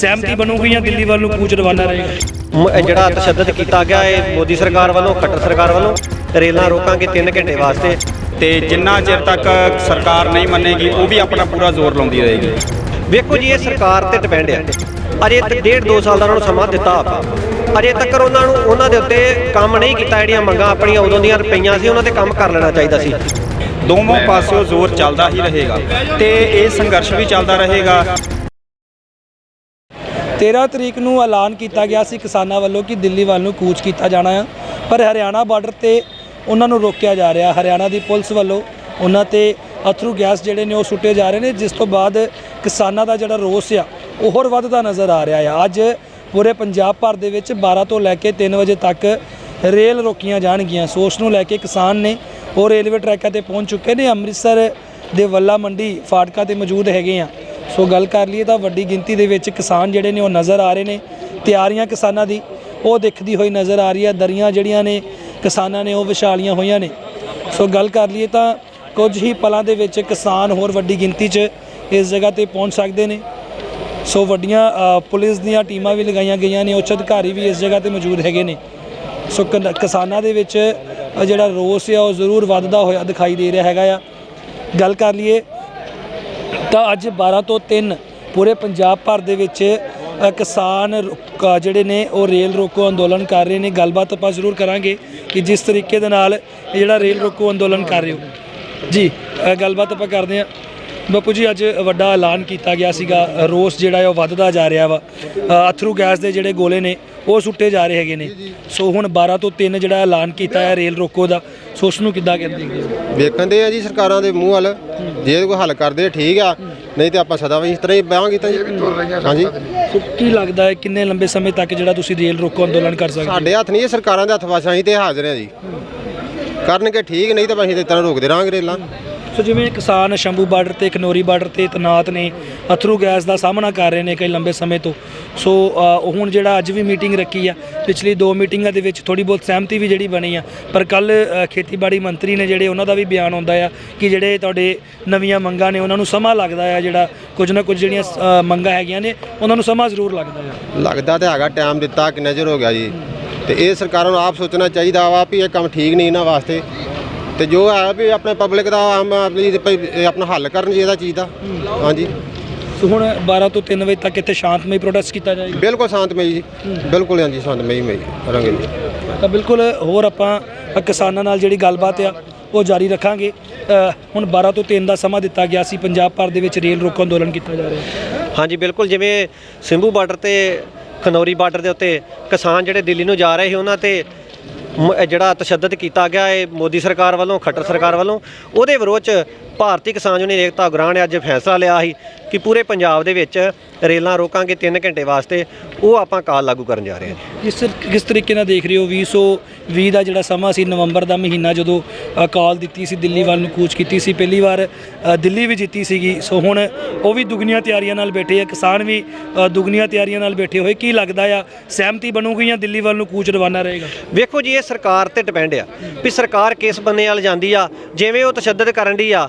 ਸਹਿਮਤੀ ਬਣੂਗੀ ਜਾਂ ਦਿੱਲੀ ਵੱਲ ਨੂੰ ਕੂਚ ਰਵਾਨਾ ਰਹੇਗਾ? ਜਿਹੜਾ ਤਸ਼ੱਦਦ ਕੀਤਾ ਗਿਆ ਹੈ ਮੋਦੀ ਸਰਕਾਰ ਵੱਲੋਂ ਖੱਟਰ ਸਰਕਾਰ ਵੱਲੋਂ ਰੇਲਾਂ ਰੋਕਾਂਗੇ 3 ਘੰਟੇ ਵਾਸਤੇ। ਤੇ ਜਿੰਨਾ ਚਿਰ ਤੱਕ ਸਰਕਾਰ ਨਹੀਂ ਮੰਨੇਗੀ ਉਹ ਵੀ ਆਪਣਾ ਪੂਰਾ ਜ਼ੋਰ ਲਾਉਂਦੀ ਰਹੇਗੀ। ਵੇਖੋ ਜੀ ਇਹ ਸਰਕਾਰ ਤੇ ਡਿਪੈਂਡ ਹੈ ਅਜੇ ਤੱਕ ਡੇਢ ਦੋ ਸਾਲ ਦਾ ਉਹਨਾਂ ਨੂੰ ਸਮਾਂ ਦਿੱਤਾ ਆਪਾਂ। ਅਜੇ ਤੱਕ ਉਹਨਾਂ ਨੂੰ ਉਹਨਾਂ ਦੇ ਉੱਤੇ ਕੰਮ ਨਹੀਂ ਕੀਤਾ ਜਿਹੜੀਆਂ ਮੰਗਾਂ ਆਪਣੀਆਂ ਉਦੋਂ ਦੀਆਂ ਰੁਪਈਆਂ ਸੀ ਉਹਨਾਂ ਤੇ ਕੰਮ ਕਰ ਲੈਣਾ ਚਾਹੀਦਾ ਸੀ। ਦੋਵੇਂ ਪਾਸਿਓਂ ਜ਼ੋਰ ਚੱਲਦਾ ਹੀ ਰਹੇਗਾ ਤੇ ਇਹ ਸੰਘਰਸ਼ ਵੀ ਚੱਲਦਾ ਰਹੇਗਾ। 13 ਤਰੀਕ ਨੂੰ ਐਲਾਨ ਕੀਤਾ ਗਿਆ ਸੀ ਕਿਸਾਨਾਂ ਵੱਲੋਂ ਕਿ ਦਿੱਲੀ ਵੱਲ ਨੂੰ ਕੂਚ ਕੀਤਾ ਜਾਣਾ ਆ, ਪਰ ਹਰਿਆਣਾ ਬਾਰਡਰ ਤੇ ਉਹਨਾਂ ਨੂੰ ਰੋਕਿਆ ਜਾ ਰਿਹਾ। ਹਰਿਆਣਾ ਦੀ ਪੁਲਿਸ ਵੱਲੋਂ ਉਹਨਾਂ ਤੇ ਅਥਰੂ ਗੈਸ ਜਿਹੜੇ ਨੇ ਉਹ ਸੁੱਟੇ ਜਾ ਰਹੇ ਨੇ, ਜਿਸ ਤੋਂ ਬਾਅਦ ਕਿਸਾਨਾਂ ਦਾ ਜਿਹੜਾ ਰੋਸ ਆ, ਉਹ ਹੋਰ ਵੱਧਦਾ ਨਜ਼ਰ ਆ ਰਿਹਾ ਆ। ਅੱਜ ਪੂਰੇ ਪੰਜਾਬ ਭਰ ਦੇ ਵਿੱਚ 12 ਤੋਂ ਲੈ ਕੇ 3 ਵਜੇ ਤੱਕ ਰੇਲ ਰੋਕੀਆਂ ਜਾਣਗੀਆਂ। ਸੋ ਉਸ ਨੂੰ ਲੈ ਕੇ ਕਿਸਾਨ ਨੇ ਉਹ ਰੇਲਵੇ ਟਰੈਕਾਂ ਤੇ ਪਹੁੰਚ ਚੁੱਕੇ ਨੇ। ਅੰਮ੍ਰਿਤਸਰ ਦੇ ਵੱਲਾ ਮੰਡੀ ਫਾਟਕਾ ਤੇ ਮੌਜੂਦ ਹੈਗੇ ਆ। ਸੋ ਗੱਲ ਕਰ ਲਈਏ ਤਾਂ ਵੱਡੀ ਗਿਣਤੀ ਦੇ ਵਿੱਚ ਕਿਸਾਨ ਜਿਹੜੇ ਨੇ ਉਹ ਨਜ਼ਰ ਆ ਰਹੇ ਨੇ, ਤਿਆਰੀਆਂ ਕਿਸਾਨਾਂ ਦੀ, ਉਹ ਦਿਖਦੀ ਹੋਈ ਨਜ਼ਰ ਆ ਰਹੀ ਹੈ ਦਰੀਆਂ ਜਿਹੜੀਆਂ ਨੇ ਕਿਸਾਨਾਂ ਨੇ ਉਹ ਵਿਛਾਲੀਆਂ ਹੋਈਆਂ ਨੇ। ਸੋ ਗੱਲ ਕਰ ਲਈਏ ਤਾਂ ਕੁਝ ਹੀ ਪਲਾਂ ਦੇ ਵਿੱਚ ਕਿਸਾਨ ਹੋਰ ਵੱਡੀ ਗਿਣਤੀ 'ਚ ਇਸ ਜਗ੍ਹਾ ਤੇ ਪਹੁੰਚ ਸਕਦੇ ਨੇ। ਸੋ ਵੱਡੀਆਂ ਪੁਲਿਸ ਦੀਆਂ ਟੀਮਾਂ ਵੀ ਲਗਾਈਆਂ ਗਈਆਂ ਨੇ, ਉੱਚ ਅਧਿਕਾਰੀ ਵੀ ਇਸ ਜਗ੍ਹਾ ਤੇ ਮੌਜੂਦ ਹੈਗੇ ਨੇ। ਸੋ ਕਨ- ਕਿਸਾਨਾਂ ਦੇ ਵਿੱਚ ਜਿਹੜਾ ਰੋਸ ਆ, ਉਹ ਜ਼ਰੂਰ ਵੱਧਦਾ ਹੋਇਆ ਦਿਖਾਈ ਦੇ ਰਿਹਾ ਹੈਗਾ ਆ। ਗੱਲ ਕਰ ਲਈਏ ਤਾਂ ਅੱਜ 12 ਤੋਂ 3 ਪੂਰੇ ਪੰਜਾਬ ਭਰ ਦੇ ਵਿੱਚ ਕਿਸਾਨ ਜਿਹੜੇ ਨੇ ਉਹ ਰੇਲ ਰੋਕੋ ਅੰਦੋਲਨ ਕਰ ਰਹੇ ਨੇ। ਗੱਲਬਾਤ ਆਪਾਂ ਜ਼ਰੂਰ ਕਰਾਂਗੇ ਕਿ ਜਿਸ ਤਰੀਕੇ ਦੇ ਨਾਲ ਇਹ ਜਿਹੜਾ ਰੇਲ ਰੋਕੋ ਅੰਦੋਲਨ ਕਰ ਰਹੇ ਹੋ। ਜੀ ਗੱਲਬਾਤ ਆਪਾਂ ਕਰਦੇ ਹਾਂ। ਬਾਪੂ ਜੀ ਅੱਜ ਵੱਡਾ ਐਲਾਨ ਕੀਤਾ ਗਿਆ ਸੀਗਾ। ਰੋਸ ਜਿਹੜਾ ਹੈ ਉਹ ਵੱਧਦਾ ਜਾ ਰਿਹਾ ਵਾ। ਅਥਰੂ ਗੈਸ ਦੇ ਜਿਹੜੇ ਗੋਲੇ ਨੇ ਉਹ ਸੁੱਟੇ ਜਾ ਰਹੇ ਹੈਗੇ ਨੇ। ਸੋ ਹੁਣ 12 ਤੋਂ 3 ਜਿਹੜਾ ਐਲਾਨ ਕੀਤਾ ਹੈ ਰੇਲ ਰੋਕੋ ਦਾ। ਸੋ ਉਸ ਨੂੰ ਕਿੱਦਾਂ ਕਹਿੰਦੇ ਹੋ? ਵੇਖਣ ਦੇ ਆ ਜੀ ਸਰਕਾਰਾਂ ਦੇ ਮੂੰਹ ਵੱਲ। ਜੇ ਕੋਈ ਹੱਲ ਕਰਦੇ ਠੀਕ ਆ। ਨਹੀਂ ਤੇ ਆਪਾਂ ਸਦਾ ਵੀ ਇਸ ਤਰ੍ਹਾਂ ਹੀ ਬਹਾਂਗੇ ਤਾਂ ਜੀ। ਹਾਂਜੀ। ਸੋ ਕੀ ਲੱਗਦਾ ਹੈ ਕਿੰਨੇ ਲੰਬੇ ਸਮੇਂ ਤੱਕ ਜਿਹੜਾ ਤੁਸੀਂ ਰੇਲ ਰੋਕੋ ਅੰਦੋਲਨ ਕਰ ਸਕਦੇ ਹੋ? ਸਾਡੇ ਹੱਥ ਨਹੀਂ ਇਹ ਸਰਕਾਰਾਂ ਦੇ ਹੱਥ ਵਸ ਅਸੀਂ ਤੇ ਹਾਜ਼ਰ ਆ ਜੀ। ਕਰਨਗੇ ਠੀਕ ਨਹੀਂ ਤਾਂ ਅਸੀਂ ਤੇ ਤਰ੍ਹਾਂ ਰੋਕਦੇ ਰਹਾਂਗੇ ਰੇਲਾਂ। ਸੋ ਜਿਵੇਂ ਕਿਸਾਨ ਸ਼ੰਭੂ ਬਾਰਡਰ ਤੇ ਕਨੋਰੀ ਬਾਰਡਰ ਤੇ ਤਨਾਤ ਨੇ ਅਥਰੂ ਗੈਸ ਦਾ ਸਾਹਮਣਾ ਕਰ ਰਹੇ ਨੇ ਕਈ ਲੰਬੇ ਸਮੇਂ ਤੋਂ। ਸੋ ਹੁਣ ਜਿਹੜਾ ਅੱਜ ਵੀ ਮੀਟਿੰਗ ਰੱਖੀ ਆ ਪਿਛਲੀ ਦੋ ਮੀਟਿੰਗਾਂ ਦੇ ਵਿੱਚ ਥੋੜੀ ਬਹੁਤ ਸਹਿਮਤੀ ਵੀ ਜਿਹੜੀ ਬਣੀ ਆ। ਪਰ ਕੱਲ ਖੇਤੀਬਾੜੀ ਮੰਤਰੀ ਨੇ ਜਿਹੜੇ ਉਹਨਾਂ ਦਾ ਵੀ ਬਿਆਨ ਆਉਂਦਾ ਆ ਕਿ ਜਿਹੜੇ ਤੁਹਾਡੇ ਨਵੀਆਂ ਮੰਗਾਂ ਨੇ ਉਹਨਾਂ ਨੂੰ ਸਮਾਂ ਲੱਗਦਾ ਆ ਜਿਹੜਾ ਕੁਝ ਨਾ ਕੁਝ ਜਿਹੜੀਆਂ ਅ, ਮੰਗਾਂ ਹੈਗੀਆਂ ਨੇ ਉਹਨਾਂ ਨੂੰ ਸਮਾਂ ਜ਼ਰੂਰ ਲੱਗਦਾ ਆ। ਲੱਗਦਾ ਤੇ ਹੈਗਾ ਟਾਈਮ ਦਿੱਤਾ ਕਿੰਨਾ ਚਿਰ ਹੋ ਗਿਆ ਜੀ। ਤੇ ਇਹ ਸਰਕਾਰਾਂ ਨੂੰ ਆਪ ਸੋਚਣਾ ਚਾਹੀਦਾ ਵਾ ਵੀ ਇਹ ਕੰਮ ਠੀਕ ਨਹੀਂ ਇਹਨਾਂ ਵਾਸਤੇ। ਤੇ ਜੋ ਹੈ ਵੀ ਆਪਣੇ ਪਬਲਿਕ ਦਾ ਆਮ ਆਦਮੀ ਦੇ ਭਈ ਇਹ ਆਪਣਾ ਹੱਲ ਕਰਨ ਜੀ ਇਹਦਾ ਚੀਜ਼ ਦਾ। ਹਾਂਜੀ। ਸੋ ਹੁਣ 12 ਤੋਂ 3 ਵਜੇ ਤੱਕ ਇੱਥੇ ਸ਼ਾਂਤਮਈ ਪ੍ਰੋਟੈਸਟ ਕੀਤਾ ਜਾਏਗਾ? ਬਿਲਕੁਲ ਸ਼ਾਂਤਮਈ ਜੀ। ਬਿਲਕੁਲ ਹਾਂਜੀ ਸ਼ਾਂਤਮਈ ਮਈ ਕਰਾਂਗੇ ਜੀ। ਤਾਂ ਬਿਲਕੁਲ ਹੋਰ ਆਪਾਂ ਅ, ਕਿਸਾਨਾਂ ਨਾਲ ਜਿਹੜੀ ਗੱਲਬਾਤ ਆ ਉਹ ਜਾਰੀ ਰੱਖਾਂਗੇ। ਅ, ਹੁਣ 12 ਤੋਂ 3 ਦਾ ਸਮਾਂ ਦਿੱਤਾ ਗਿਆ ਸੀ ਪੰਜਾਬ ਭਰ ਦੇ ਵਿੱਚ ਰੇਲ ਰੋਕੋ ਅੰਦੋਲਨ ਕੀਤਾ ਜਾ ਰਿਹਾ ਹੈ। ਹਾਂਜੀ ਬਿਲਕੁਲ ਜਿਵੇਂ ਸਿੰਭੂ ਬਾਰਡਰ ਤੇ ਖਨੌਰੀ ਬਾਰਡਰ ਦੇ ਉੱਤੇ ਕਿਸਾਨ ਜਿਹੜੇ ਦਿੱਲੀ ਨੂੰ ਜਾ ਰਹੇ ਸੀ ਉਹਨਾਂ ਤੇ ਮ- ਜਿਹੜਾ ਤਸ਼ੱਦਦ ਕੀਤਾ ਗਿਆ ਹੈ ਮੋਦੀ ਸਰਕਾਰ ਵੱਲੋਂ, ਖੱਟਰ ਸਰਕਾਰ ਵੱਲੋਂ, ਉਹਦੇ ਵਿਰੋਧ ਚ ਭਾਰਤੀ ਕਿਸਾਨ ਯੂਨੀਅਨ ਏਕਤਾ ਉਗਰਾਹ ਨੇ ਅੱਜ ਫੈਸਲਾ ਲਿਆ ਸੀ ਕਿ ਪੂਰੇ ਪੰਜਾਬ ਦੇ ਵਿੱਚ ਰੇਲਾਂ ਰੋਕਾਂਗੇ 3 ਘੰਟੇ ਵਾਸਤੇ ਉਹ ਆਪਾਂ ਕਾਲ ਲਾਗੂ ਕਰਨ ਜਾ ਰਹੇ ਹਾਂ। ਕਿਸ ਕਿਸ ਤਰੀਕੇ ਨਾਲ ਦੇਖ ਰਹੇ ਹੋ 2020 ਦਾ ਜਿਹੜਾ ਸਮਾਂ ਸੀ ਨਵੰਬਰ ਦਾ ਮਹੀਨਾ ਜਦੋਂ ਕਾਲ ਦਿੱਤੀ ਸੀ ਦਿੱਲੀ ਵੱਲ ਨੂੰ ਕੂਚ ਕੀਤੀ ਸੀ ਪਹਿਲੀ ਵਾਰ ਦਿੱਲੀ ਵੀ ਜਿੱਤੀ ਸੀਗੀ ਸੋ ਹੁਣ ਉਹ ਵੀ ਦੁਗਣੀਆਂ ਤਿਆਰੀਆਂ ਨਾਲ ਬੈਠੇ ਆ ਕਿਸਾਨ ਵੀ ਅ, ਦੁਗਣੀਆਂ ਤਿਆਰੀਆਂ ਨਾਲ ਬੈਠੇ ਹੋਏ ਕੀ ਲੱਗਦਾ ਆ ਸਹਿਮਤੀ ਬਣੂਗੀ ਜਾਂ ਦਿੱਲੀ ਵੱਲ ਨੂੰ ਕੂਚ ਰਵਾਨਾ ਰਹੇਗਾ ਵੇਖੋ ਜੀ ਇਹ ਸਰਕਾਰ ਤੇ ਡਿਪੈਂਡ ਆ ਵੀ ਸਰਕਾਰ ਕਿਸ ਬੰਨੇ ਵੱਲ ਜਾਂਦੀ ਆ ਜਿਵੇਂ ਉਹ ਤਸ਼ੱਦਦ ਕਰਨ ਦੀ ਆ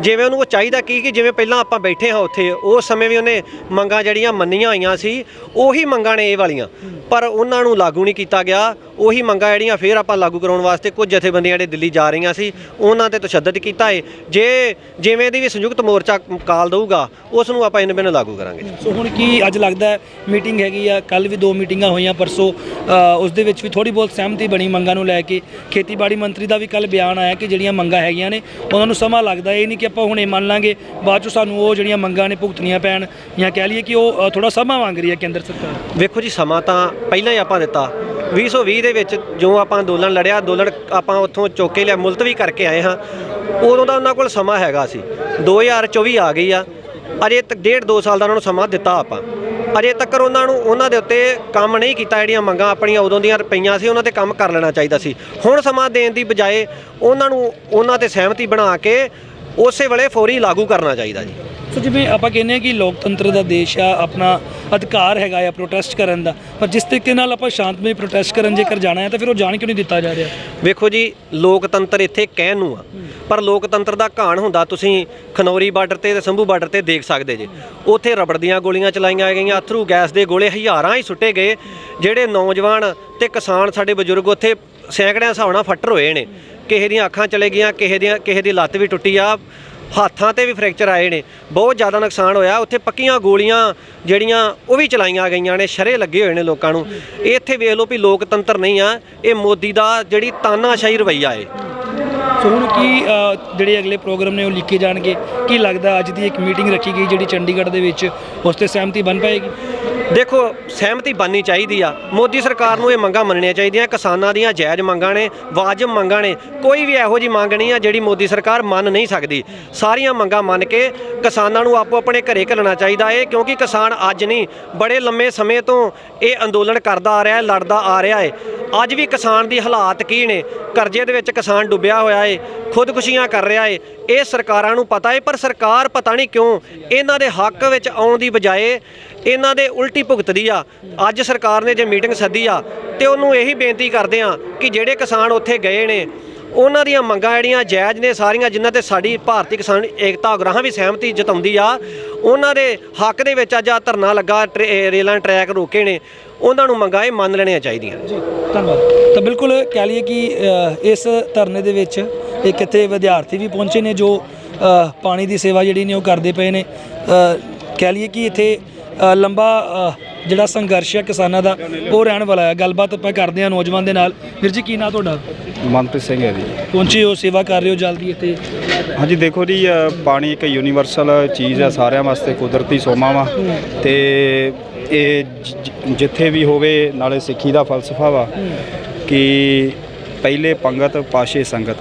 ਜਿਵੇਂ ਉਹਨੂੰ ਉਹ ਚਾਹੀਦਾ ਕੀ ਕਿ ਜਿਵੇਂ ਪਹਿਲਾਂ ਆਪਾਂ ਬੈਠੇ ਹਾਂ ਉੱਥੇ ਉਸ ਸਮੇਂ ਵੀ ਉਹਨੇ ਮੰਗਾਂ ਜਿਹੜੀਆਂ ਮੰਨੀਆਂ ਹੋਈਆਂ ਸੀ ਉਹੀ ਮੰਗਾਂ ਨੇ ਇਹ ਵਾਲੀਆਂ। ਪਰ ਉਹਨਾਂ ਨੂੰ ਲਾਗੂ ਨਹੀਂ ਕੀਤਾ ਗਿਆ। ਉਹੀ ਮੰਗਾਂ ਜਿਹੜੀਆਂ ਫੇਰ ਆਪਾਂ ਲਾਗੂ ਕਰਾਉਣ ਵਾਸਤੇ ਕੁਝ ਜਥੇਬੰਦੀਆਂ ਜਿਹੜੇ ਦਿੱਲੀ ਜਾ ਰਹੀਆਂ ਸੀ ਉਹਨਾਂ ਤੇ ਤਸ਼ੱਦਦ ਕੀਤਾ ਏ। ਜੇ ਜਿਵੇਂ ਦੀ ਵੀ ਸੰਯੁਕਤ ਮੋਰਚਾ ਕਾਲ ਦਊਗਾ ਉਸ ਨੂੰ ਆਪਾਂ ਇਨ ਬਿਨ ਲਾਗੂ ਕਰਾਂਗੇ। ਸੋ ਹੁਣ ਕੀ ਅੱਜ ਲੱਗਦਾ ਮੀਟਿੰਗ ਹੈਗੀ ਆ ਕੱਲ ਵੀ ਦੋ ਮੀਟਿੰਗਾਂ ਹੋਈਆਂ ਪਰਸੋਂ ਅ, ਉਸ ਦੇ ਵਿੱਚ ਵੀ ਥੋੜੀ ਬਹੁਤ ਸਹਿਮਤੀ ਬਣੀ ਮੰਗਾਂ ਨੂੰ ਲੈ ਕੇ। ਖੇਤੀਬਾੜੀ ਮੰਤਰੀ ਦਾ ਵੀ ਕੱਲ ਬਿਆਨ ਆਇਆ ਕਿ ਜਿਹੜੀਆਂ ਮੰਗਾਂ ਹੈਗੀਆਂ ਨੇ ਉਹਨਾਂ ਨੂੰ ਸਮਾਂ ਲੱਗਦਾ ਇਹ ਨਹੀਂ ਕਿ ਆਪਾਂ ਹੁਣੇ ਮੰਨ ਲਾਂਗੇ, ਬਾਅਦ ਚੋਂ ਸਾਨੂੰ ਉਹ ਜਿਹੜੀਆਂ ਮੰਗਾਂ ਨੇ ਭੁਗਤਣੀਆਂ ਪੈਣ, ਜਾਂ ਕਹਿ ਲਈਏ ਕਿ ਉਹ ਥੋੜਾ ਸਮਾਂ ਮੰਗ ਰਹੀ ਹੈ ਕੇਂਦਰ ਸਰਕਾਰ। ਵੇਖੋ ਜੀ, ਸਮਾਂ ਤਾਂ ਪਹਿਲਾਂ ਹੀ ਆਪਾਂ ਦਿੱਤਾ। 2020 ਦੇ ਵਿੱਚ ਜੋ ਆਪਾਂ ਅੰਦੋਲਨ ਲੜਿਆ, ਅੰਦੋਲਨ ਆਪਾਂ ਉੱਥੋਂ ਚੁੱਕ ਕੇ ਲਿਆ, ਮੁਲਤਵੀ ਕਰਕੇ ਆਏ ਹਾਂ। ਉਦੋਂ ਦਾ ਉਹਨਾਂ ਕੋਲ ਸਮਾਂ ਹੈਗਾ ਸੀ। 2024 ਆ ਗਈ ਆ। ਅਜੇ ਤੱਕ ਡੇਢ ਦੋ ਸਾਲ ਦਾ ਉਹਨਾਂ ਨੂੰ ਸਮਾਂ ਦਿੱਤਾ ਆਪਾਂ। ਅਜੇ ਤੱਕ ਉਹਨਾਂ ਨੂੰ, ਉਹਨਾਂ ਦੇ ਉੱਤੇ ਕੰਮ ਨਹੀਂ ਕੀਤਾ ਜਿਹੜੀਆਂ ਮੰਗਾਂ ਆਪਣੀਆਂ ਉਦੋਂ ਦੀਆਂ ਪਈਆਂ ਸੀ, ਉਹਨਾਂ ਤੇ ਕੰਮ ਕਰ ਲੈਣਾ ਚਾਹੀਦਾ ਸੀ। ਹੁਣ ਸਮਾਂ ਦੇਣ ਦੀ ਬਜਾਏ ਉਹਨਾਂ ਨੂੰ, ਉਹਨਾਂ ਤੇ ਸਹਿਮਤੀ ਬਣਾ ਕੇ ਉਸੇ ਵੇਲੇ ਫੌਰੀ ਲਾਗੂ ਕਰਨਾ ਚਾਹੀਦਾ ਜੀ। ਸੋ ਜਿਵੇਂ ਆਪਾਂ ਕਹਿੰਦੇ ਆ ਕਿ ਲੋਕਤੰਤਰ ਦਾ ਦੇਸ਼ ਆ ਆਪਣਾ ਅਧਿਕਾਰ ਹੈਗਾ ਆ ਪ੍ਰੋਟੈਸਟ ਕਰਨ ਦਾ ਪਰ ਜਿਸ ਤਰੀਕੇ ਨਾਲ ਆਪਾਂ ਸ਼ਾਂਤਮਈ ਪ੍ਰੋਟੈਸਟ ਕਰਨ ਜੇਕਰ ਜਾਣਾ ਹੈ ਤਾਂ ਫਿਰ ਉਹ ਜਾਣ ਕਿਉਂ ਨਹੀਂ ਦਿੱਤਾ ਜਾ ਰਿਹਾ? ਵੇਖੋ ਜੀ ਲੋਕਤੰਤਰ ਇੱਥੇ ਕਹਿਣ ਨੂੰ ਆ ਪਰ ਲੋਕਤੰਤਰ ਦਾ ਘਾਣ ਹੁੰਦਾ ਤੁਸੀਂ ਖਨੌਰੀ ਬਾਰਡਰ ਤੇ ਤੇ ਸੰਭੂ ਬਾਰਡਰ ਤੇ ਦੇਖ ਸਕਦੇ ਜੇ। ਉੱਥੇ ਰਬੜ ਦੀਆਂ ਗੋਲੀਆਂ ਚਲਾਈਆਂ ਗਈਆਂ ਅਥਰੂ ਗੈਸ ਦੇ ਗੋਲੇ ਹਜ਼ਾਰਾਂ ਹੀ ਸੁੱਟੇ ਗਏ ਜਿਹੜੇ ਨੌਜਵਾਨ ਤੇ ਕਿਸਾਨ ਸਾਡੇ ਬਜ਼ੁਰਗ ਉੱਥੇ ਸੈਂਕੜਿਆਂ ਹਿਸਾਬ ਨਾਲ ਫੱਟਰ ਹੋਏ ਨੇ। ਕਿਸੇ ਦੀਆਂ ਅੱਖਾਂ ਚਲੇ ਗਈਆਂ ਕਿਸੇ ਦੀਆਂ ਕਿਸੇ ਦੀ ਲੱਤ ਵੀ ਟੁੱਟੀ ਆ, ਹੱਥਾਂ ਤੇ ਵੀ ਫ੍ਰੈਕਚਰ ਆਏ ਨੇ। ਬਹੁਤ ਜ਼ਿਆਦਾ ਨੁਕਸਾਨ ਹੋਇਆ। ਉੱਥੇ ਪੱਕੀਆਂ ਗੋਲੀਆਂ ਜਿਹੜੀਆਂ ਉਹ ਵੀ ਚਲਾਈਆਂ ਗਈਆਂ ਨੇ, ਸ਼ਰੇ ਲੱਗੇ ਹੋਏ ਨੇ ਲੋਕਾਂ ਨੂੰ। ਇਹ ਇੱਥੇ ਵੇਖ ਲਓ ਵੀ ਲੋਕਤੰਤਰ ਨਹੀਂ ਆ। ਇਹ ਮੋਦੀ ਦਾ ਜਿਹੜੀ ਤਾਨਾਸ਼ਾਹੀ ਰਵਈਆ ਏ। ਸੋ ਹੁਣ ਕੀ ਜਿਹੜੇ ਅਗਲੇ ਪ੍ਰੋਗਰਾਮ ਨੇ ਉਹ ਲਿਖੇ ਜਾਣਗੇ? ਕੀ ਲੱਗਦਾ ਅੱਜ ਦੀ ਇੱਕ ਮੀਟਿੰਗ ਰੱਖੀ ਗਈ ਜਿਹੜੀ ਚੰਡੀਗੜ੍ਹ ਦੇ ਵਿੱਚ, ਉਸ ਤੇ ਸਹਿਮਤੀ ਬਣ ਪਾਏਗੀ? ਦੇਖੋ, ਸਹਿਮਤੀ ਬਣਨੀ ਚਾਹੀਦੀ ਆ। ਮੋਦੀ ਸਰਕਾਰ ਨੂੰ ਇਹ ਮੰਗਾਂ ਮੰਨਣੀਆਂ ਚਾਹੀਦੀਆਂ। ਕਿਸਾਨਾਂ ਦੀਆਂ ਜਾਇਜ਼ ਮੰਗਾਂ ਨੇ, ਵਾਜਬ ਮੰਗਾਂ ਨੇ। ਕੋਈ ਵੀ ਇਹੋ ਜੀ ਮੰਗ ਨਹੀਂ ਆ ਜਿਹੜੀ ਮੋਦੀ ਸਰਕਾਰ ਮੰਨ ਨਹੀਂ ਸਕਦੀ। ਸਾਰੀਆਂ ਮੰਗਾਂ ਮੰਨ ਕੇ ਕਿਸਾਨਾਂ ਨੂੰ ਆਪੋ ਆਪਣੇ ਘਰੇ ਘੱਲਣਾ ਚਾਹੀਦਾ ਏ, ਕਿਉਂਕਿ ਕਿਸਾਨ ਅੱਜ ਨਹੀਂ, ਬੜੇ ਲੰਮੇ ਸਮੇਂ ਤੋਂ ਇਹ ਅੰਦੋਲਨ ਕਰਦਾ ਆ ਰਿਹਾ ਹੈ ਲੜਦਾ ਆ ਰਿਹਾ ਹੈ ਅੱਜ ਵੀ ਕਿਸਾਨ ਦੀ ਹਾਲਾਤ ਕੀ ਨੇ? ਕਰਜ਼ੇ ਦੇ ਵਿੱਚ ਕਿਸਾਨ ਡੁੱਬਿਆ ਹੋਇਆ ਏ, ਖੁਦਕੁਸ਼ੀਆਂ ਕਰ ਰਿਹਾ ਏ। ਇਹ ਸਰਕਾਰਾਂ ਨੂੰ ਪਤਾ ਏ, ਪਰ ਸਰਕਾਰ ਪਤਾ ਨਹੀਂ ਕਿਉਂ ਇਹਨਾਂ ਦੇ ਹੱਕ ਵਿੱਚ ਆਉਣ ਦੀ ਬਜਾਏ ਇਹਨਾਂ ਦੇ ਉਲਟੀ ਭੁਗਤਦੀ ਆ। ਅੱਜ ਸਰਕਾਰ ਨੇ ਜੇ ਮੀਟਿੰਗ ਸੱਦੀ ਆ ਤੇ ਉਹਨੂੰ ਇਹੀ ਬੇਨਤੀ ਕਰਦੇ ਆ ਕਿ ਜਿਹੜੇ ਕਿਸਾਨ ਉੱਥੇ ਗਏ ਨੇ, ਉਹਨਾਂ ਦੀਆਂ ਮੰਗਾਂ ਜਿਹੜੀਆਂ ਜਾਇਜ਼ ਨੇ ਸਾਰੀਆਂ, ਜਿਨ੍ਹਾਂ ਤੇ ਸਾਡੀ ਭਾਰਤੀ ਕਿਸਾਨ ਏਕਤਾ ਉਗਰਾਹਾਂ ਵੀ ਸਹਿਮਤੀ ਜਤਾਉਂਦੀ ਆ, ਉਹਨਾਂ ਦੇ ਹੱਕ ਦੇ ਵਿੱਚ ਅੱਜ ਆ ਧਰਨਾ ਲੱਗਾ, ਟਰੇ- ਰੇਲਾਂ ਟਰੈਕ ਰੋਕੇ ਨੇ, ਉਹਨਾਂ ਨੂੰ ਮੰਗਾਂ ਇਹ ਮੰਨ ਲੈਣੀਆਂ ਚਾਹੀਦੀਆਂ ਜੀ, ਧੰਨਵਾਦ। ਤਾਂ ਬਿਲਕੁਲ ਕਹਿ ਲਈਏ ਕਿ ਇਸ ਧਰਨੇ ਦੇ ਵਿੱਚ ਇੱਕ ਇੱਥੇ ਵਿਦਿਆਰਥੀ ਵੀ ਪਹੁੰਚੇ ਨੇ ਜੋ ਪਾਣੀ ਦੀ ਸੇਵਾ ਜਿਹੜੀ ਨੇ ਉਹ ਕਰਦੇ ਪਏ ਨੇ। ਕਹਿ ਲਈਏ ਕਿ ਇੱਥੇ ਲੰਬਾ ਜਿਹੜਾ ਸੰਘਰਸ਼ ਹੈ ਕਿਸਾਨਾਂ ਦਾ ਉਹ ਰਹਿਣ ਵਾਲਾ ਹੈ। ਗੱਲਬਾਤ ਆਪਾਂ ਕਰਦੇ ਹਾਂ ਨੌਜਵਾਨ ਦੇ ਨਾਲ। ਵੀਰ ਜੀ ਕੀ ਨਾਂ ਤੁਹਾਡਾ? ਮਨਪ੍ਰੀਤ ਸਿੰਘ ਹੈ ਜੀ। ਪਹੁੰਚੇ ਹੋ ਸੇਵਾ ਕਰ ਰਹੇ ਹੋ ਜਲਦੀ ਇੱਥੇ? ਹਾਂਜੀ ਦੇਖੋ ਜੀ ਪਾਣੀ ਇੱਕ ਯੂਨੀਵਰਸਲ ਚੀਜ਼ ਹੈ ਸਾਰਿਆਂ ਵਾਸਤੇ ਕੁਦਰਤੀ ਸੋਮਾ ਵਾ। ਤੇ ਇਹ ਜਿੱਥੇ ਵੀ ਹੋਵੇ ਨਾਲੇ ਸਿੱਖੀ ਦਾ ਫਲਸਫਾ ਵਾ ਕਿ ਪਹਿਲੇ ਪੰਗਤ ਪਾਸ਼ੇ ਸੰਗਤ।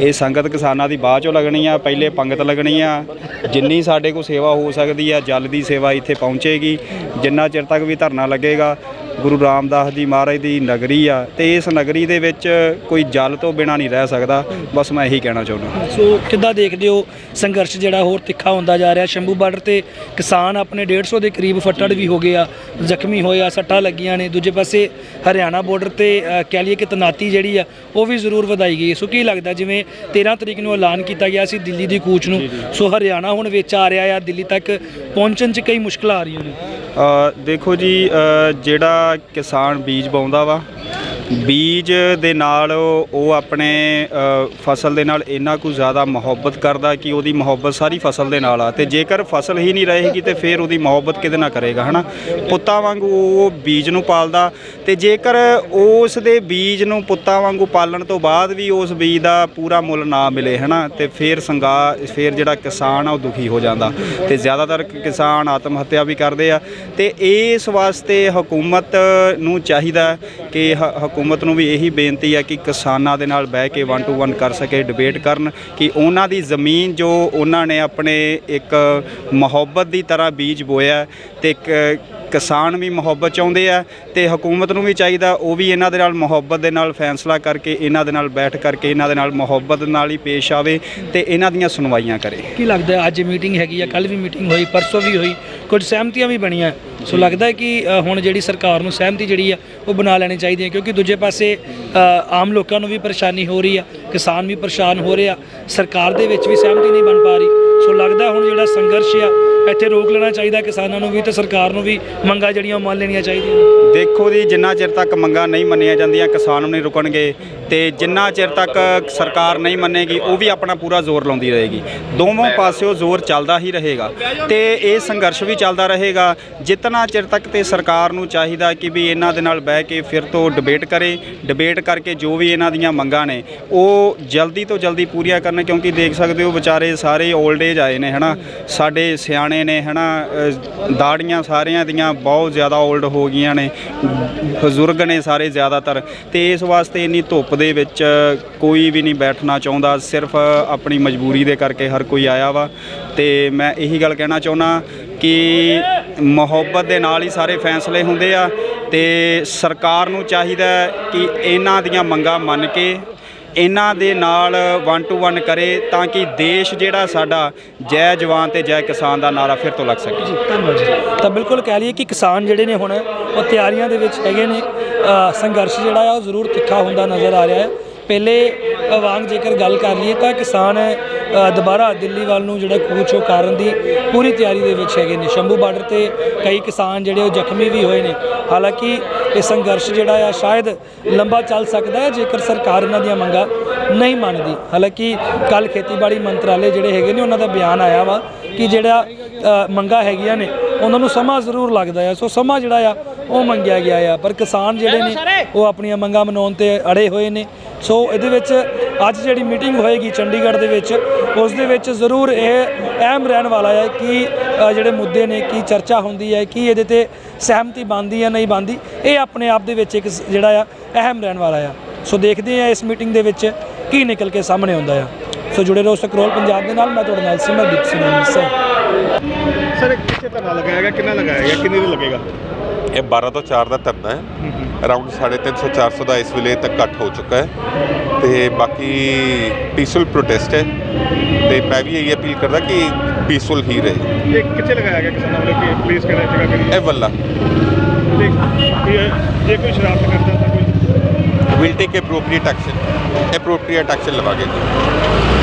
ਇਹ ਸੰਗਤ ਕਿਸਾਨਾਂ ਦੀ ਬਾਅਦ ਚੋਂ ਲੱਗਣੀ ਆ, ਪਹਿਲੇ ਪੰਗਤ ਲੱਗਣੀ ਆ। ਜਿੰਨੀ ਸਾਡੇ ਕੋਲ ਸੇਵਾ ਹੋ ਸਕਦੀ ਆ, ਜਲ ਦੀ ਸੇਵਾ ਇੱਥੇ ਪਹੁੰਚੇਗੀ। ਜਿੰਨਾ ਚਿਰ ਤੱਕ ਵੀ ਧਰਨਾ ਲੱਗੇਗਾ ਗੁਰੂ ਰਾਮਦਾਸ ਜੀ ਮਹਾਰਾਜ ਦੀ ਨਗਰੀ ਆ ਤੇ ਇਸ ਨਗਰੀ ਦੇ ਵਿੱਚ ਕੋਈ ਜਲ ਤੋਂ ਬਿਨਾ ਨਹੀਂ ਰਹਿ ਸਕਦਾ। ਬਸ ਮੈਂ ਇਹੀ ਕਹਿਣਾ ਚਾਹੁੰਦਾ। ਸੋ ਕਿੱਦਾਂ ਦੇਖਦੇ ਹੋ ਸੰਘਰਸ਼ ਜਿਹੜਾ ਹੋਰ ਤਿੱਖਾ ਹੁੰਦਾ ਜਾ ਰਿਹਾ? ਸ਼ੰਭੂ ਬਾਰਡਰ ਤੇ ਕਿਸਾਨ ਆਪਣੇ 150 ਦੇ ਕਰੀਬ ਫੱਟੜ ਵੀ ਹੋ ਗਏ ਆ ਜ਼ਖਮੀ ਹੋਏ ਆ ਸੱਟਾਂ ਲੱਗੀਆਂ ਨੇ। ਦੂਜੇ ਪਾਸੇ ਹਰਿਆਣਾ ਬਾਰਡਰ ਤੇ ਕਹਿ ਲਈਏ ਕਿ ਤਨਾਤੀ ਜਿਹੜੀ ਆ ਉਹ ਵੀ ਜ਼ਰੂਰ ਵਧਾਈ ਗਈ। ਸੋ ਕੀ ਲੱਗਦਾ ਜਿਵੇਂ 13 ਤਰੀਕ ਨੂੰ ਐਲਾਨ ਕੀਤਾ ਗਿਆ ਸੀ ਦਿੱਲੀ ਦੀ ਕੂਚ ਨੂੰ? ਸੋ ਹਰਿਆਣਾ ਹੁਣ ਵਿੱਚ ਆ ਰਿਹਾ ਆ ਦਿੱਲੀ ਤੱਕ ਪਹੁੰਚਣ 'ਚ ਕਈ ਮੁਸ਼ਕਲਾਂ ਆ ਰਹੀਆਂ ਨੇ। ਦੇਖੋ ਜੀ ਜਿਹੜਾ ਕਿਸਾਨ ਬੀਜ ਪਾਉਂਦਾ ਵਾ ਬੀਜ ਦੇ ਨਾਲ ਉਹ ਆਪਣੇ ਫਸਲ ਦੇ ਨਾਲ ਇੰਨਾ ਕੁ ਜ਼ਿਆਦਾ ਮੁਹੱਬਤ ਕਰਦਾ ਕਿ ਉਹਦੀ ਮੁਹੱਬਤ ਸਾਰੀ ਫਸਲ ਦੇ ਨਾਲ ਆ। ਤੇ ਜੇਕਰ ਫਸਲ ਹੀ ਨਹੀਂ ਰਹੇਗੀ ਤੇ ਫਿਰ ਉਹਦੀ ਮੁਹੱਬਤ ਕਿਹਦੇ ਨਾਲ ਕਰੇਗਾ, ਹਨਾ? ਪੁੱਤਾਂ ਵਾਂਗੂ ਉਹ ਬੀਜ ਨੂੰ ਪਾਲਦਾ। ਤੇ ਜੇਕਰ ਉਸ ਦੇ ਬੀਜ ਨੂੰ ਪੁੱਤਾਂ ਵਾਂਗੂ ਪਾਲਣ ਤੋਂ ਬਾਅਦ ਵੀ ਉਸ ਬੀਜ ਦਾ ਪੂਰਾ ਮੁੱਲ ਨਾ ਮਿਲੇ, ਹਨਾ, ਤੇ ਫਿਰ ਸੰਗਾ, ਫਿਰ ਜਿਹੜਾ ਕਿਸਾਨ ਆ ਉਹ ਦੁਖੀ ਹੋ ਜਾਂਦਾ। ਤੇ ਜ਼ਿਆਦਾਤਰ ਕਿਸਾਨ ਆਤਮ ਹੱਤਿਆ ਵੀ ਕਰਦੇ ਆ। ਤੇ ਇਸ ਵਾਸਤੇ ਹਕੂਮਤ ਨੂੰ ਚਾਹੀਦਾ ਕਿ ਹ- ਹਕੂਮਤ ਨੂੰ ਵੀ ਇਹੀ ਬੇਨਤੀ ਹੈ ਕਿ ਕਿਸਾਨਾਂ ਦੇ ਨਾਲ ਬਹਿ ਕੇ 1 ਟੂ 1 ਕਰ ਸਕੇ ਡਿਬੇਟ ਕਰਨ ਕਿ ਉਹਨਾਂ ਦੀ ਜ਼ਮੀਨ ਜੋ ਉਹਨਾਂ ਨੇ ਆਪਣੇ ਇੱਕ ਮੁਹੱਬਤ ਦੀ ਤਰ੍ਹਾਂ ਬੀਜ ਬੋਇਆ ਤੇ ਇੱਕ ਕਿਸਾਨ ਵੀ ਮੁਹੱਬਤ ਚਾਹੁੰਦੇ ਆ ਤੇ ਹਕੂਮਤ ਨੂੰ ਵੀ ਚਾਹੀਦਾ ਉਹ ਵੀ ਇਹਨਾਂ ਦੇ ਨਾਲ ਮੁਹੱਬਤ ਦੇ ਨਾਲ ਫੈਸਲਾ ਕਰਕੇ ਇਹਨਾਂ ਦੇ ਨਾਲ ਬੈਠ ਕਰਕੇ ਇਹਨਾਂ ਦੇ ਨਾਲ ਮੁਹੱਬਤ ਨਾਲ ਹੀ ਪੇਸ਼ ਆਵੇ ਤੇ ਇਹਨਾਂ ਦੀਆਂ ਸੁਣਵਾਈਆਂ ਕਰੇ। ਕੀ ਲੱਗਦਾ ਅੱਜ ਮੀਟਿੰਗ ਹੈਗੀ ਆ ਕੱਲ ਵੀ ਮੀਟਿੰਗ ਹੋਈ ਪਰਸੋਂ ਵੀ ਹੋਈ ਕੁਝ ਸਹਿਮਤੀਆਂ ਵੀ ਬਣੀਆਂ। ਸੋ ਲੱਗਦਾ ਕਿ ਹੁਣ ਜਿਹੜੀ ਸਰਕਾਰ ਨੂੰ ਸਹਿਮਤੀ ਜਿਹੜੀ ਆ ਉਹ ਬਣਾ ਲੈਣੀ ਚਾਹੀਦੀ ਹੈ ਕਿਉਂਕਿ ਦੂਜੇ ਪਾਸੇ ਆਮ ਲੋਕਾਂ ਨੂੰ ਵੀ ਪਰੇਸ਼ਾਨੀ ਹੋ ਰਹੀ ਆ, ਕਿਸਾਨ ਵੀ ਪਰੇਸ਼ਾਨ ਹੋ ਰਹੇ ਆ, ਸਰਕਾਰ ਦੇ ਵਿੱਚ ਵੀ ਸਹਿਮਤੀ ਨਹੀਂ ਬਣ ਪਾ ਰਹੀ। ਸੋ ਲੱਗਦਾ ਹੁਣ ਜਿਹੜਾ ਸੰਘਰਸ਼ ਆ ਇੱਥੇ ਰੋਕ ਲੈਣਾ ਚਾਹੀਦਾ ਕਿਸਾਨਾਂ ਨੂੰ ਵੀ ਤੇ ਸਰਕਾਰ ਨੂੰ ਵੀ ਮੰਗਾਂ ਜਿਹੜੀਆਂ ਉਹ ਮੰਨ ਲੈਣੀਆਂ ਚਾਹੀਦੀਆਂ। ਦੇਖੋ ਜੀ, ਜਿੰਨਾ ਚਿਰ ਤੱਕ ਮੰਗਾਂ ਨਹੀਂ ਮੰਨੀਆਂ ਜਾਂਦੀਆਂ, ਕਿਸਾਨ ਨਹੀਂ ਰੁਕਣਗੇ ਤੇ ਜਿੰਨਾ ਚਿਰ ਤੱਕ ਸਰਕਾਰ ਨਹੀਂ ਮੰਨੇਗੀ, ਉਹ ਵੀ ਆਪਣਾ ਪੂਰਾ ਜ਼ੋਰ ਲਾਉਂਦੀ ਰਹੇਗੀ। ਦੋਵੇਂ ਪਾਸਿਓਂ ਜ਼ੋਰ ਚੱਲਦਾ ਹੀ ਰਹੇਗਾ ਤੇ ਇਹ ਸੰਘਰਸ਼ ਵੀ ਚੱਲਦਾ ਰਹੇਗਾ। ਜਿੰਨਾ ਚਿਰ ਤੱਕ ਤੇ ਸਰਕਾਰ ਨੂੰ ਚਾਹੀਦਾ ਕਿ ਵੀ ਇਹਨਾਂ ਦੇ ਨਾਲ ਬਹਿ ਕੇ ਫਿਰ ਤੋਂ ਡਿਬੇਟ ਕਰੇ ਡਿਬੇਟ ਕਰਕੇ ਜੋ ਵੀ ਇਹਨਾਂ ਦੀਆਂ ਮੰਗਾਂ ਨੇ, ਉਹ ਜਲਦੀ ਤੋਂ ਜਲਦੀ ਪੂਰੀਆਂ ਕਰਨ ਕਿਉਂਕਿ ਦੇਖ ਸਕਦੇ ਹੋ ਵਿਚਾਰੇ ਸਾਰੇ 올ਡ ਏਜ ਆਏ ਨੇ, ਹਨਾ? ਸਾਡੇ ਸਿਆਣੇ ਨੇ ਹਨਾ ਅ, ਦਾੜੀਆਂ ਸਾਰਿਆਂ ਦੀਆਂ ਬਹੁਤ ਜ਼ਿਆਦਾ 올ਡ ਹੋ ਗਈਆਂ ਨੇ ਬਜ਼ੁਰਗ ਨੇ ਸਾਰੇ ਜ਼ਿਆਦਾਤਰ। ਤੇ ਇਸ ਵਾਸਤੇ ਇੰਨੀ ਧੁੱਪ ਦੇ ਵਿੱਚ ਕੋਈ ਵੀ ਨਹੀਂ ਬੈਠਣਾ ਚਾਹੁੰਦਾ ਸਿਰਫ ਆਪਣੀ ਮਜਬੂਰੀ ਦੇ ਕਰਕੇ ਹਰ ਕੋਈ ਆਇਆ ਵਾ। ਤੇ ਮੈਂ ਇਹੀ ਗੱਲ ਕਹਿਣਾ ਚਾਹੁੰਦਾ ਕਿ ਮੁਹੱਬਤ ਦੇ ਨਾਲ ਹੀ ਸਾਰੇ ਫੈਸਲੇ ਹੁੰਦੇ ਆ ਤੇ ਸਰਕਾਰ ਨੂੰ ਚਾਹੀਦਾ ਕਿ ਇਹਨਾਂ ਦੀਆਂ ਮੰਗਾਂ ਮੰਨ ਕੇ ਇਹਨਾਂ ਦੇ ਨਾਲ ਵਨ ਟੂ ਵਨ ਕਰੇ ਤਾਂ ਕਿ ਦੇਸ਼ ਜਿਹੜਾ ਸਾਡਾ ਜੈ ਜਵਾਨ ਤੇ ਜੈ ਕਿਸਾਨ ਦਾ ਨਾਰਾ ਫਿਰ ਤੋਂ ਲੱਗ ਸਕੇ। ਜੀ, ਧੰਨਵਾਦ ਜੀ। ਤਾਂ ਬਿਲਕੁਲ ਕਹਿ ਲਈਏ ਕਿ ਕਿਸਾਨ ਜਿਹੜੇ ਨੇ ਹੁਣ, ਉਹ ਤਿਆਰੀਆਂ ਦੇ ਵਿੱਚ ਹੈਗੇ ਨੇ। ਸੰਘਰਸ਼ ਜਿਹੜਾ ਆ, ਉਹ ਜ਼ਰੂਰ ਤਿੱਖਾ ਹੁੰਦਾ ਨਜ਼ਰ ਆ ਰਿਹਾ ਹੈ। ਪਹਿਲੇ ਵਾਂਗ ਜੇਕਰ ਗੱਲ ਕਰ ਲਈਏ ਤਾਂ ਕਿਸਾਨ ਦੁਬਾਰਾ ਦਿੱਲੀ ਵੱਲ ਨੂੰ ਜਿਹੜਾ ਕੂਚ, ਉਹ ਕਰਨ ਦੀ ਪੂਰੀ ਤਿਆਰੀ ਦੇ ਵਿੱਚ ਹੈਗੇ ਨੇ। ਸ਼ੰਭੂ ਬਾਰਡਰ ਤੇ ਕਈ ਕਿਸਾਨ ਜਿਹੜੇ ਉਹ ਜ਼ਖਮੀ ਵੀ ਹੋਏ ਨੇ। ਹਾਲਾਂਕਿ ਇਹ ਸੰਘਰਸ਼ ਜਿਹੜਾ ਆ ਸ਼ਾਇਦ ਲੰਬਾ ਚੱਲ ਸਕਦਾ ਹੈ ਜੇਕਰ ਸਰਕਾਰ ਇਹਨਾਂ ਦੀਆਂ ਮੰਗਾਂ ਨਹੀਂ ਮੰਨਦੀ। ਹਾਲਾਂਕਿ ਕੱਲ ਖੇਤੀਬਾੜੀ ਮੰਤਰਾਲੇ ਜਿਹੜੇ ਹੈਗੇ ਨੇ ਉਹਨਾਂ ਦਾ ਬਿਆਨ ਆਇਆ ਵਾ ਕਿ ਜਿਹੜਾ ਅ, ਮੰਗਾਂ ਹੈਗੀਆਂ ਨੇ ਉਹਨਾਂ ਨੂੰ ਸਮਾਂ ਜ਼ਰੂਰ ਲੱਗਦਾ ਆ। ਸੋ ਸਮਾਂ ਜਿਹੜਾ ਆ ਉਹ ਮੰਗਿਆ ਗਿਆ ਆ ਪਰ ਕਿਸਾਨ ਜਿਹੜੇ ਨੇ ਉਹ ਆਪਣੀਆਂ ਮੰਗਾਂ ਮਨਾਉਣ ਤੇ ਅੜੇ ਹੋਏ ਨੇ। ਸੋ ਇਹਦੇ ਵਿੱਚ ਅੱਜ ਜਿਹੜੀ ਮੀਟਿੰਗ ਹੋਏਗੀ ਚੰਡੀਗੜ੍ਹ ਦੇ ਵਿੱਚ ਉਸ ਦੇ ਵਿੱਚ ਜ਼ਰੂਰ ਇਹ ਅਹਿਮ ਰਹਿਣ ਵਾਲਾ ਹੈ ਕਿ ਜਿਹੜੇ ਮੁੱਦੇ ਨੇ ਕੀ ਚਰਚਾ ਹੁੰਦੀ ਹੈ ਕੀ ਇਹਦੇ ਤੇ ਸਹਿਮਤੀ ਬਣਦੀ ਹੈ ਨਹੀਂ ਬਣਦੀ ਇਹ ਆਪਣੇ ਆਪ ਦੇ ਵਿੱਚ ਇੱਕ ਜਿਹੜਾ ਆ ਅਹਿਮ ਰਹਿਣ ਵਾਲਾ ਆ। ਸੋ ਦੇਖਦੇ ਆ ਇਸ ਮੀਟਿੰਗ ਦੇ ਵਿੱਚ ਕੀ ਨਿਕਲ ਕੇ ਸਾਹਮਣੇ ਆਉਂਦਾ ਆ। ਸੋ ਜੁੜੇ ਰਹੋ ਸਕਰੋਲ ਪੰਜਾਬ ਦੇ ਨਾਲ ਮੈਂ ਤੁਹਾਡੇ ਨਾਲ ਸਿਮਰਦੀਪ ਸਿੰਘ ਅੰਮ੍ਰਿਤਸਰ। ਸਰ ਕਿੱਥੇ ਧਰਨਾ ਲਗਾਇਆ ਗਿਆ ਕਿੰਨਾ ਲਗਾਇਆ ਗਿਆ ਕਿੰਨੇ ਦਿਨ ਲੱਗੇਗਾ? ਇਹ 12 ਤੋਂ 4 ਦਾ ਧਰਨਾ ਹੈ। ਅਰਾਊਂਡ 350 400 ਦਾ ਇਸ ਵੇਲੇ ਤੱਕ ਇਕੱਠ ਹੋ ਚੁੱਕਾ ਹੈ। ਤੇ ਬਾਕੀ ਪੀਸਫੁਲ ਪ੍ਰੋਟੈਸਟ ਹੈ। ਤੇ ਮੈਂ ਵੀ ਇਹ ਅਪੀਲ ਕਰਦਾ ਕਿ ਪੀਸਫੁਲ ਹੀ ਰਹੇ। ਇਹ ਕਿੱਥੇ ਲਗਾਇਆ ਗਿਆ ਕਿਸਾਨਾਂ ਵੱਲੋਂ ਕਿ ਪਲੀਜ਼ ਕਿਹੜਾ ਜਗ੍ਹਾ ਕਰੀ ਇਹ ਵੱਲਾ। ਤੇ ਜੇ ਕੋਈ ਸ਼ਰਾਰਤ ਕਰਦਾ ਤਾਂ ਕੋਈ will take appropriate action appropriate action ਲਵਾਂਗੇ। ਜੀ